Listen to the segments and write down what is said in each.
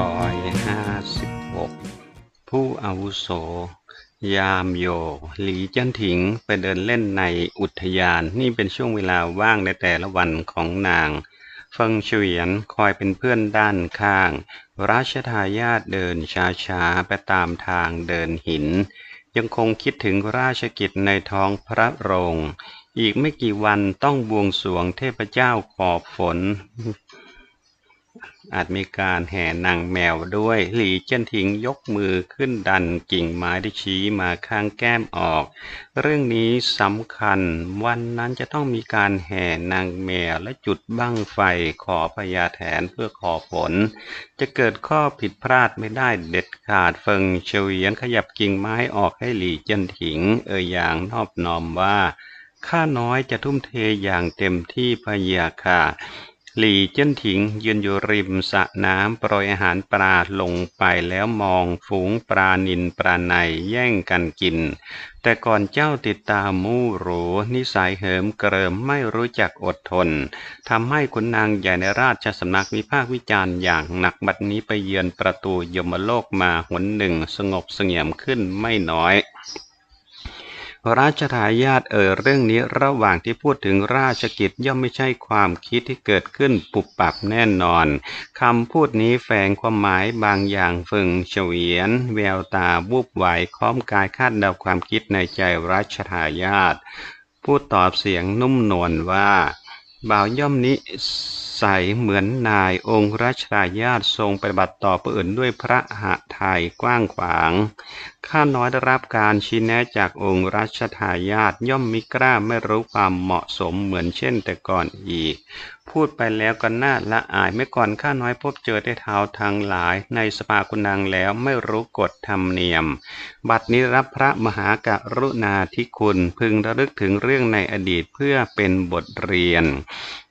2556 ผู้อาวุโส ยามโย หลีเจิ้นถิงไปเดินเล่นในอุทยาน นี่เป็นช่วงเวลาว่างในแต่ละวันของนาง เฟิงเฉวียนคอยเป็นเพื่อนด้านข้าง ราชทายาทเดินช้าๆ ไปตามทางเดินหิน ยังคงคิดถึงราชกิจในท้องพระโรง อีกไม่กี่วันต้องบวงสรวงเทพเจ้าขอบฝน อาจมีการแห่นางแมวด้วย หลีเจิ้นถิงยกมือขึ้นดันกิ่งไม้ที่ชี้มาข้างแก้มออก เรื่องนี้สำคัญ วันนั้นจะต้องมีการแห่นางแมวและจุดบั้งไฟขอพญาแถนเพื่อขอฝนจะเกิดข้อผิดพลาดไม่ได้เด็ดขาดเฟิงเฉวียนขยับกิ่งไม้ออกให้หลีเจิ้นถิง เอ่ยอย่างนอบน้อมว่าข้าน้อยจะทุ่มเทอย่างเต็มที่พะยาค่ะ หลี่เจิ้นถิงยืนอยู่ริมสระน้ำโปรยอาหารปลาลงไปแล้วมองฝูงปลานินปลาในแย่งกันกิน แต่ก่อนเจ้าติดตามมู่หรูนิสัยเหิมเกริมไม่รู้จักอดทนทำให้ขุนนางใหญ่ในราชสำนักวิพากวิจารณ์อย่างหนักบัดนี้ไปเยือนประตูยมโลกมาหนหนึ่งสงบเสงี่ยมขึ้นไม่น้อย ราชทายาทเอ่ยเรื่องนี้ระหว่างที่พูดถึงราชกิจย่อมไม่ใช่ความคิดที่เกิดขึ้นปุบปับแน่นอนคำพูดนี้แฝงความหมายบางอย่างฝึงเฉวียน แววตาวูบไหวค้อมกายคาดเดาความคิดในใจราชทายาทพูดตอบเสียงนุ่มนวลว่า บ่าวย่อมนิสัยเหมือนนายองค์รัชทายาททรงปฏิบัติต่อผู้อื่นด้วยพระหะไทยกว้างขวาง ข้าน้อยได้รับการชี้แนะจากองค์รัชทายาทย่อมมิกล้าไม่รู้ความเหมาะสมเหมือนเช่นแต่ก่อนอีก พูดไปแล้วก็น่าละอายเมื่อก่อนข้าน้อยพบเจอได้เท้าทางหลายในสภาคุณนางแล้วไม่รู้กฎธรรมเนียม บัดนี้รับพระมหากรุณาธิคุณพึงระลึกถึงเรื่องในอดีตเพื่อเป็นบทเรียน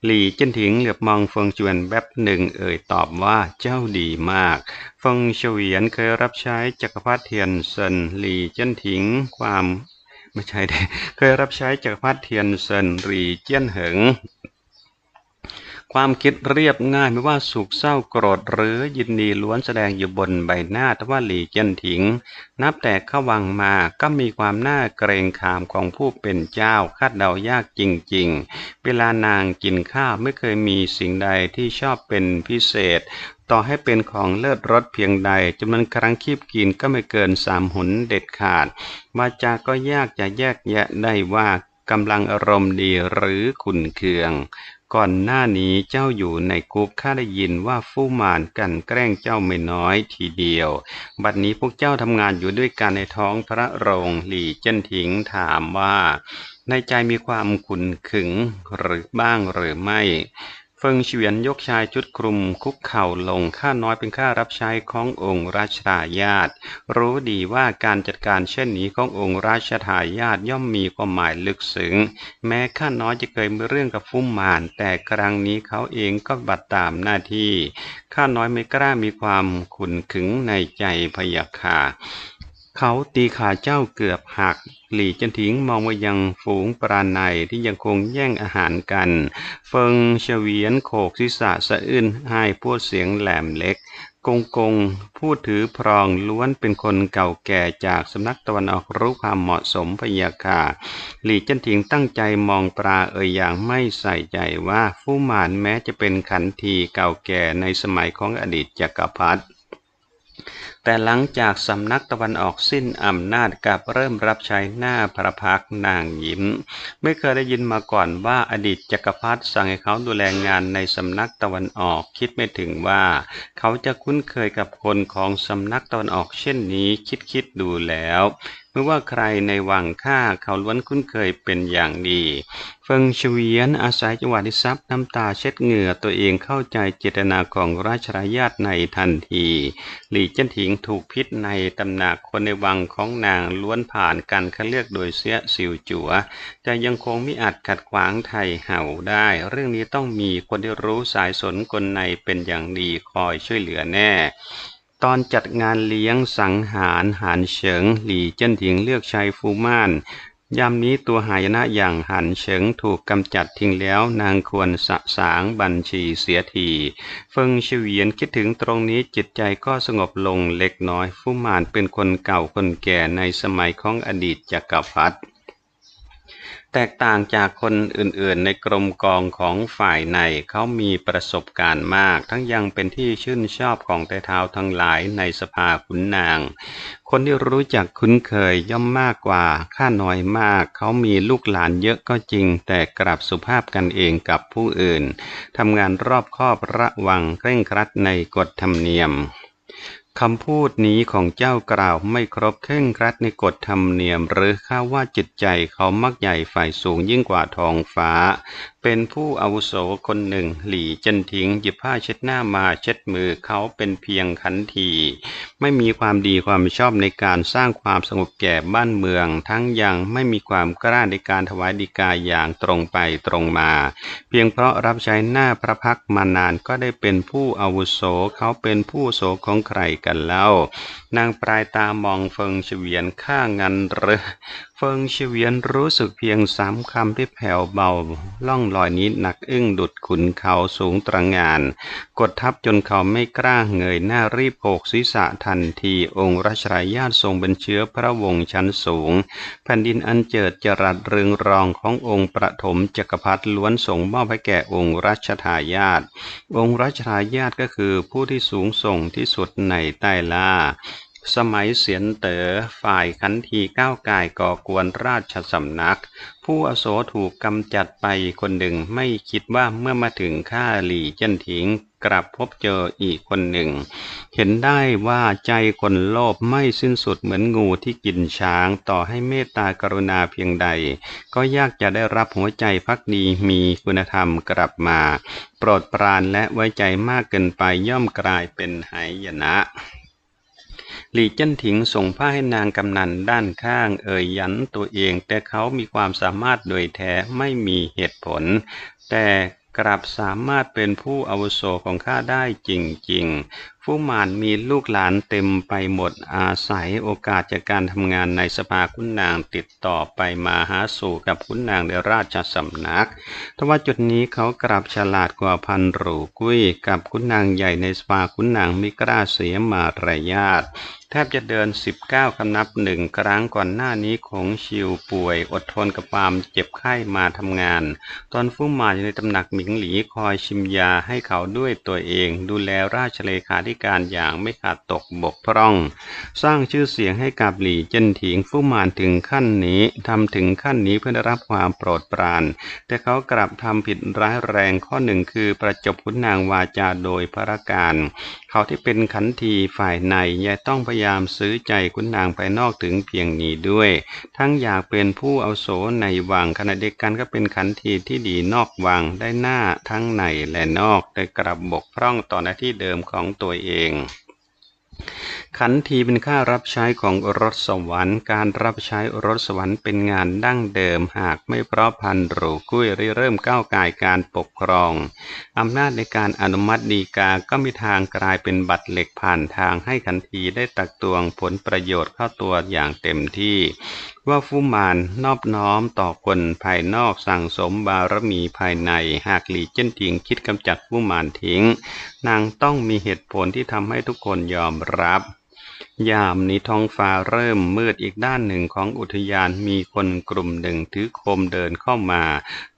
หลี่จิ้นถิงเหลือบมองเฟิงจวนแป๊บหนึ่งเอ่ยตอบว่าเจ้าดีมากเฟิงเฉวียนเคยรับใช้จักรพรรดิเทียนเซินหลี่จิ้นถิงความไม่ใช่เด้เคยรับใช้จักรพรรดิเทียนเซินหลี่เจี้ยนเหิง ความคิดเรียบง่ายไม่ว่าสุขเศร้าโกรธหรือยินดีล้วนแสดงอยู่บนใบหน้าทว่าหลีเจิ้นถิง นับแต่เข้าวังมาก็มีความน่าเกรงขามของผู้เป็นเจ้าคาดเดายากจริงๆ เวลานางกินข้าวไม่เคยมีสิ่งใดที่ชอบเป็นพิเศษ ต่อให้เป็นของเลิศรสเพียงใดจำนวนครั้งคีบกินก็ไม่เกินสามหนเด็ดขาดวาจาก็ยากจะแยกแยะได้ว่ากำลังอารมณ์ดีหรือขุนเคือง ก่อนหน้านี้เจ้าอยู่ในคุกข้าได้ยินว่าฟู่มานกันแกล้งเจ้าไม่น้อยทีเดียว บัดนี้พวกเจ้าทำงานอยู่ด้วยกันในท้องพระโรงหลี่เจิ้นถิงถามว่า ในใจมีความขุนขึงหรือบ้างหรือไม่ เฟิงเฉียนยกชายชุดคลุมคุกเข่าลงข้าน้อยเป็นข้ารับใช้ขององค์ราชทายาทรู้ดีว่าการจัดการเช่นนี้ขององค์ราชทายาทย่อมมีความหมายลึกซึ้งแม้ข้าน้อยจะเคยมีเรื่องกับฟุ้มมาน แต่ครั้งนี้เขาเองก็บัดตามหน้าที่ข้าน้อยไม่กล้ามีความขุนขึงในใจพยาค่ะ เขาตีขาเจ้าเกือบหัก หลีจันถิงมองไปยังฝูงปราในที่ยังคงแย่งอาหารกัน เฟิงเฉวียนโขกศีรษะสะอื้นให้พูดเสียงแหลมเล็กกงกงผู้ถือพรองล้วนเป็นคนเก่าแก่จากสำนักตะวันออกรู้ความเหมาะสมพยาค่ะหลีจันถิงตั้งใจมองปลาเอ่ยอย่างไม่ใส่ใจว่าฟู่หมานแม้จะเป็นขันทีเก่าแก่ในสมัยของอดีตจักรพรรดิแต่หลังจากสำนักตะวันออกสิ้นอำนาจกับเริ่มรับใช้หน้าพระพักนางยิ้ม ไม่เคยได้ยินมาก่อนว่าอดีตจักรพรรดิสั่งให้เขาดูแลงานในสำนักตะวันออกคิดไม่ถึงว่า เขาจะคุ้นเคยกับคนของสำนักตะวันออกเช่นนี้คิดคิดดูแล้วไม่ว่าใครในวังข้าเขาล้วนคุ้นเคยเป็นอย่างดี เฟิงเฉวียนอาศัยจังหวะที่ซับน้ำตาเช็ดเหงื่อตัวเองเข้าใจเจตนาของราชรายาทในทันที หลี่เจิ้นถิงถูกพิษในตำหนักคนในวังของนางล้วนผ่านการคัดเลือกโดยเสียสิวจัวแต่ยังคงมิอาจขัดขวางไทยเห่าได้ เรื่องนี้ต้องมีคนที่รู้สายสนกลในเป็นอย่างดีคอยช่วยเหลือแน่ตอนจัดงานเลี้ยงสังหารหานเฉิง หลี่เจิ้นถิงเลือกใช้ฟูม่าน ยามนี้ตัวหายนะอย่างหันเฉิงถูกกำจัดทิ้งแล้วนางควรสะสางบัญชีเสียทีเฟิงเฉวียนคิดถึงตรงนี้จิตใจก็สงบลงเล็กน้อยฟูมานเป็นคนเก่าคนแก่ในสมัยของอดีตจักรพรรดิ แตกต่างจากคนอื่นๆ ในกรมกองของฝ่ายในเขามีประสบการณ์มาก ทั้งยังเป็นที่ชื่นชอบของแต่เท้าทั้งหลายในสภาขุนนาง คนที่รู้จักคุ้นเคยย่อมมากกว่า ข้าน้อยมาก เขามีลูกหลานเยอะก็จริง แต่กลับสุภาพกันเองกับผู้อื่นทำงานรอบคอบระวังเคร่งครัดในกฎธรรมเนียม คำพูดนี้ของเจ้ากล่าวไม่ครบเคร่งครัดในกฎธรรมเนียม หรือข้าว่าจิตใจเขามักใหญ่ฝ่ายสูงยิ่งกว่าทองฟ้าเป็นผู้อาวุโสคนหนึ่ง หลี่จันทิงหยิบผ้าเช็ดหน้ามาเช็ดมือเขาเป็นเพียงขันที ไม่มีความดีความชอบในการสร้างความสงบแก่บ้านเมือง ทั้งยังไม่มีความกล้าในการถวายดีกาอย่างตรงไปตรงมา เพียงเพราะรับใช้หน้าพระพักมานานก็ได้เป็นผู้อาวุโสเขาเป็นผู้โสของใครกันแล้ว นางปลายตามองเฟิงเฉวียนข้างันเรอ ฟิงเฉวียนรู้สึกเพียงสามคำที่แผ่วเบา ล่องลอยนี้หนักอึ้งดุดขุนเขาสูงตระงาน กดทับจนเขาไม่กล้าเงยหน้ารีบโผกศีรษะทันทีองค์รัชรายาททรงเป็นเชื้อพระวงศ์ชั้นสูง แผ่นดินอันเจิดจรัสเรืองรองขององค์ประถมจักรพรรดิล้วนส่งมอบให้แก่องค์รัชทายาทองค์รัชทายาทก็คือผู้ที่สูงส่งที่สุดในใต้ล่า สมัยเสียนเต๋อฝ่ายขันทีก้าวกายก่อกวนราชสำนัก ผู้อโสถูกกำจัดไปคนหนึ่งไม่คิดว่าเมื่อมาถึงข้าหลี่เจนถิงกลับพบเจออีกคนหนึ่ง เห็นได้ว่าใจคนโลภไม่สิ้นสุดเหมือนงูที่กินช้างต่อให้เมตตากรุณาเพียงใด ก็ยากจะได้รับหัวใจพักดีมีคุณธรรมกลับมา โปรดปรานและไว้ใจมากเกินไปย่อมกลายเป็นหายนะ หลี่เจิ้นถิงส่งผ้าให้นางกำนันด้านข้าง เอ่ยยันตัวเอง แต่เขามีความสามารถโดยแท้ไม่มีเหตุผล แต่กลับสามารถเป็นผู้อาวุโสของข้าได้จริง ๆฟูหมานมีลูกหลานเต็มไปหมดอาศัยโอกาสจากการทำงานในสภาคุณนางติดต่อไปมาหาสู่กับคุณนางในราชสำนักทว่าจุดนี้เขากลับฉลาดกว่าพันรูกุ้ยกับคุณนางใหญ่ในสภาคุณนางมิกล้าเสียมารยาทแทบจะเดิน 19คำนับหนึ่งครั้งก่อนหน้านี้ของชิวป่วย อดทนกับความเจ็บไข้มาทำงาน ตอนฟู่หมานอยู่ในตำหนักหมิงหลีคอยชิมยาให้เขาด้วยตัวเอง ดูแลราชเลขาธิการอย่างไม่ขาดตกบกพร่อง สร้างชื่อเสียงให้กับหลี่เจินถิงฟู่มานถึงขั้นนี้ทำถึงขั้นนี้เพื่อได้รับความโปรดปราน แต่เขากลับทำผิดร้ายแรงข้อหนึ่งคือประจบคุณนางวาจาโดยพระการ เขาที่เป็นขันทีฝ่ายในยังต้องพยายามซื้อใจคุณนางภายนอกถึงเพียงนี้ด้วย ทั้งอยากเป็นผู้เอาโสในวังขณะเดียวกันก็เป็นขันทีที่ดีนอกวังได้หน้าทั้งในและนอกแต่กลับบกพร่องต่อหน้าที่เดิมของตัวเอง ขันทีเป็นค่ารับใช้ของรถสวรรค์ การรับใช้รถสวรรค์เป็นงานดั้งเดิมหากไม่เพราะพันหรูกุ้ยริเริ่มก้าวกายการปกครอง อำนาจในการอนุมัติดีกาก็มีทางกลายเป็นบัตรเหล็กผ่านทางให้ขันทีได้ตักตวงผลประโยชน์เข้าตัวอย่างเต็มที่ว่าฟูมานนอบน้อมต่อคนภายนอกสั่งสมบารมีภายในหากหลีเจ้นทิงคิดกำจัดฟูมานทิ้ง นางต้องมีเหตุผลที่ทำให้ทุกคนยอมรับ ยามนี้ท้องฟ้าเริ่มมืดอีกด้านหนึ่งของอุทยานมีคนกลุ่มหนึ่งถือโคมเดินเข้ามา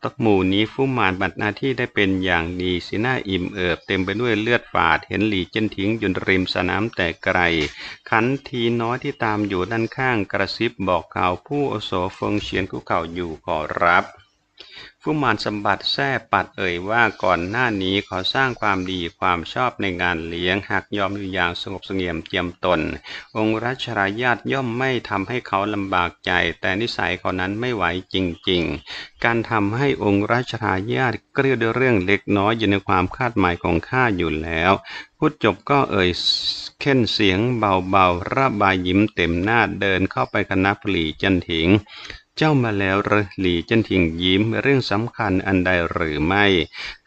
ตกหมู่นี้ฟูมานบัดหน้าที่ได้เป็นอย่างดีสีหน้าอิ่มเอิบเต็มไปด้วยเลือดฝาดเห็นหลีเจนทิ้งอยุนริมสนามแต่ไกล ขันทีน้อยที่ตามอยู่ด้านข้างกระซิบบอกข่าวผู้อโสเฟิงเฉียนคุกเข่าอยู่ขอรับ ผู้มานสมบัติแท้ปัดเอ่ยว่าก่อนหน้านี้ขอสร้างความดีความชอบในงานเลี้ยงหากยอมอยู่อย่างสงบเสงี่ยมเจียมตน องค์รัชรายาตย่อมไม่ทำให้เขาลำบากใจ แต่นิสัยเขานั้นไม่ไหวจริง ๆ การทำให้องค์รัชรายาตเกลียด้วยเรื่องเล็กน้อยอยู่ในความคาดหมายของข้าอยู่แล้วพูดจบก็เอ่ยเค้นเสียงเบาๆระบายยิ้มเต็มหน้าเดินเข้าไปคณะปลีจันถิง เจ้ามาแล้วหรือหลีเจิ้นถิงยิ้มเรื่องสำคัญอันใดหรือไม่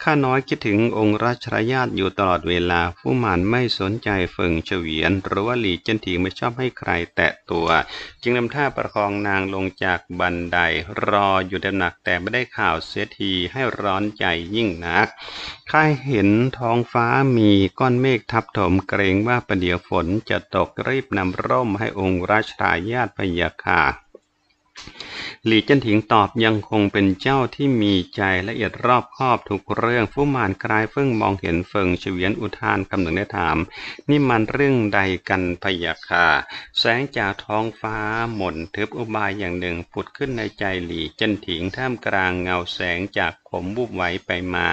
ข้าน้อยคิดถึงองค์ราชรายาตอยู่ตลอดเวลา ผู้หมานไม่สนใจเฟิงเฉวียน หรือว่าหลีเจิ้นถิงไม่ชอบให้ใครแตะตัว จึงนำท่าประคองนางลงจากบันได รออยู่เต็มหนักแต่ไม่ได้ข่าวเสียทีให้ร้อนใจยิ่งนักข้าเห็นท้องฟ้ามีก้อนเมฆทับถมเกรงว่าประเดี๋ยวฝนจะตกรีบนำร่มให้องค์ราชทายาทพยาค่ะ หลีเจิ้นถิงตอบยังคงเป็นเจ้าที่มีใจละเอียดรอบคอบทุกเรื่องผู้มานกลายเฟิ่งมองเห็นเฟิงเฉวียนอุทานคำหนึ่งได้ถาม นี่มันเรื่องใดกันพยาคาแสงจากท้องฟ้าหม่นทึบอุบายอย่างหนึ่งผุดขึ้นในใจหลีเจิ้นถิงท่ามกลางเงาแสงจาก ผมบุบไหวไปมา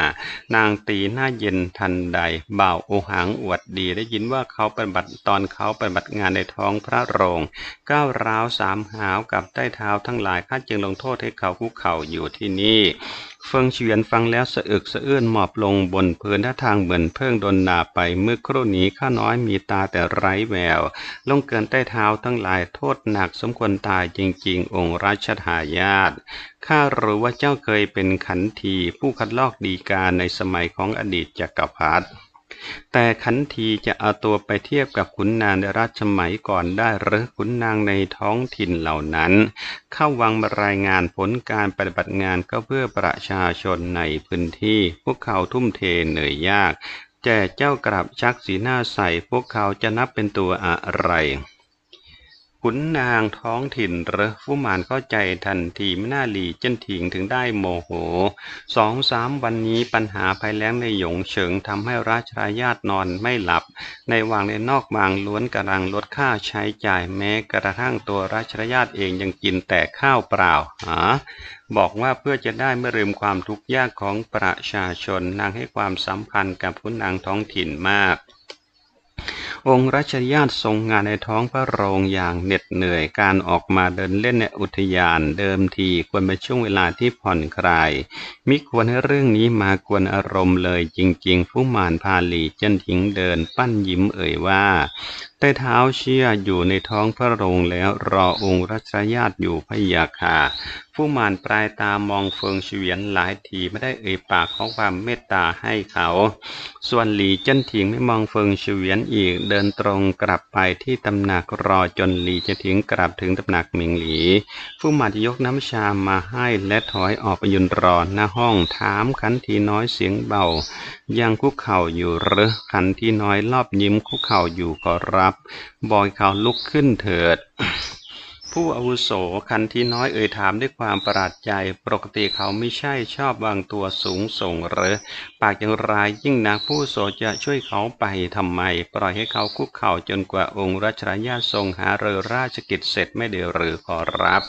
นางตีหน้าเย็นทันใด บ่าวโอหังอวดดี ได้ยินว่าเขาปฏิบัติตอนเขาปฏิบัติงานในท้องพระโรง ก้าวร้าวสามหาวกับใต้เท้าทั้งหลายข้าจึงลงโทษให้เขาคุกเข่าอยู่ที่นี่ เฟิงเฉียนฟังแล้วสะอึกสะอื้นหมอบลงบนพื้นท่าทางเหมือนเพิ่งโดนหนาไปเมื่อครู่นี้ข้าน้อยมีตาแต่ไร้แววลงเกินใต้เท้าทั้งหลายโทษหนักสมควรตายจริงๆ องค์ราชทายาทข้ารู้ว่าเจ้าเคยเป็นขันทีผู้คัดลอกดีกาในสมัยของอดีตจักรพรรดิ แต่ขันทีจะเอาตัวไปเทียบกับขุนนางในราชสมัยก่อนได้หรือขุนนางในท้องถิ่นเหล่านั้น เข้าวังมารายงานผลการปฏิบัติงานก็เพื่อประชาชนในพื้นที่ พวกเขาทุ่มเทเหนื่อยยาก แต่เจ้ากลับชักสีหน้าใส่พวกเขาจะนับเป็นตัวอะไร ขุนนางท้องถิ่นหรือผู้มานเข้าใจทันทีไม่น่าหลีเจ้นถิงถึงได้โมโหสองสามวันนี้ปัญหาภัยแล้งในหยงเฉิงทำให้ราชรายาทนอนไม่หลับ ในวังในนอกวังล้วนกำลังลดค่าใช้จ่ายแม้กระทั่งตัวราชรายาทเองยังกินแต่ข้าวเปล่าหาบอกว่าเพื่อจะได้ไม่ลืมความทุกข์ยากของประชาชนนางให้ความสำคัญกับผู้นางท้องถิ่นมาก องค์รัชญาติทรงงานในท้องพระโรงอย่างเหน็ดเหนื่อยการออกมาเดินเล่นในอุทยานเดิมทีควรเป็นช่วงเวลาที่ผ่อนคลาย มิควรให้เรื่องนี้มากวนอารมณ์เลยจริง ๆ ผู้มานพาลีเจนทิ้งเดิน ปั้นยิ้มเอ่ยว่า ใต้เท้าเชี่ยอยู่ในท้องพระโรงแล้วรอองค์รัชญาติอยู่พยาค่ะผู้มานปลายตามองเฟิงเฉียนหลายทีไม่ได้เอ่ยปากของความเมตตาให้เขา ส่วนหลีเจิ้นถิงไม่มองเฟิงเฉียนอีกเดินตรงกลับไปที่ตำหนักรอจนหลีเจิ้นถิงกลับถึงตำหนักหมิงหลี ผู้มานจะยกน้ำชามาให้และถอยออกไปยืนรอหน้าห้องถามขันทีน้อยเสียงเบา ยังคุกเข่าอยู่หรือขันทีน้อยรอบยิ้มคุกเข่าอยู่ขอรับบอยเขาลุกขึ้นเถิด ผู้อาวุโสคันที่น้อยเอ่ยถามด้วยความประหลาดใจ ปกติเขาไม่ใช่ชอบวางตัวสูงส่งหรือ ปากอย่างไรยิ่งนักผู้โสจะช่วยเขาไปทำไม ปล่อยให้เขาคุกเข่าจนกว่าองค์รัชญาทรงหาเรือราชกิจเสร็จไม่เดียวหรือขอรับ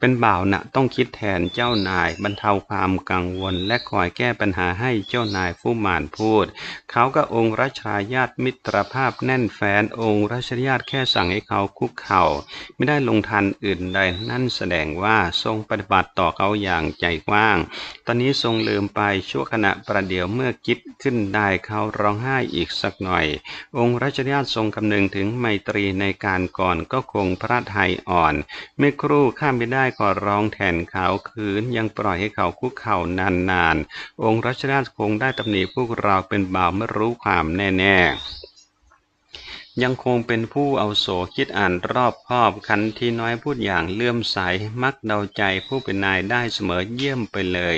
เป็นบ่าวนะต้องคิดแทนเจ้านาย บรรเทาความกังวล และคอยแก้ปัญหาให้เจ้านายผู้หมานพูด เขากับองค์รัชญาติมิตรภาพแน่นแฟนองค์รัชญาติแค่สั่งให้เขาคุกเข่า ไม่ได้ลงทันอื่นใดนั่นแสดงว่าทรงปฏิบัติต่อเขาอย่างใจกว้าง ตอนนี้ทรงลืมไปชั่วขณะประเดี๋ยวเมื่อคิดขึ้นได้เขาร้องไห้อีกสักหน่อย องค์รัชญาติทรงคำนึงถึงไมตรีในการก่อนก็คงพระทัยอ่อนเมื่อครู่ข้ามไม่ได้ขอร้องแทนเขาคืน ยังปล่อยให้เขาคุกเข่านานๆ องค์รัชญาติคงได้ตำหนิพวกเราเป็นบ่าวไม่รู้ความแน่ๆยังคงเป็นผู้เอาโสคิดอ่านรอบคอบคันที่น้อยพูดอย่างเลื่อมใส มักเดาใจผู้เป็นนายได้เสมอเยี่ยมไปเลย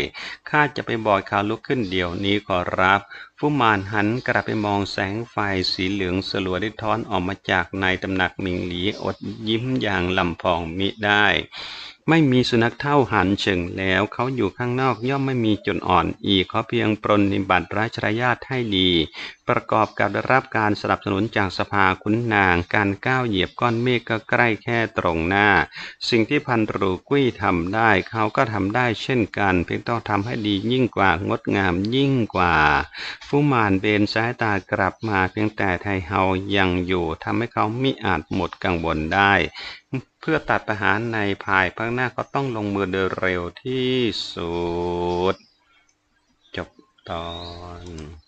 ข้าจะไปบอกเขาลุกขึ้นเดี๋ยวนี้ขอรับผู้มานหันกลับไปมองแสงไฟสีเหลืองสลัวได้ท้อนออกมาจากในตำหนักมิงหลีอดยิ้มอย่างลำพองมิได้ ไม่มีสุนัขเท่าหันเฉิงแล้ว เขาอยู่ข้างนอกย่อมไม่มีจุดอ่อนอีกเขาเพียงปรนนิบัติราชรายาทให้ดี ประกอบกับได้รับการสนับสนุนจากสภาขุนนาง การก้าวเหยียบก้อนเมฆก็ใกล้แค่ตรงหน้า สิ่งที่พันรูกุ้ยทำได้ เขาก็ทำได้เช่นกัน เพียงต้องทำให้ดียิ่งกว่างดงามยิ่งกว่าฟูมานเบนสายตากลับมาเพียงแต่ไทเฮายังอยู่ทำให้เขามิอาจหมดกังวลได้ เพื่อตัดปัญหาในภายภาคหน้าก็ต้องลงมือโดยเร็วที่สุด จบตอน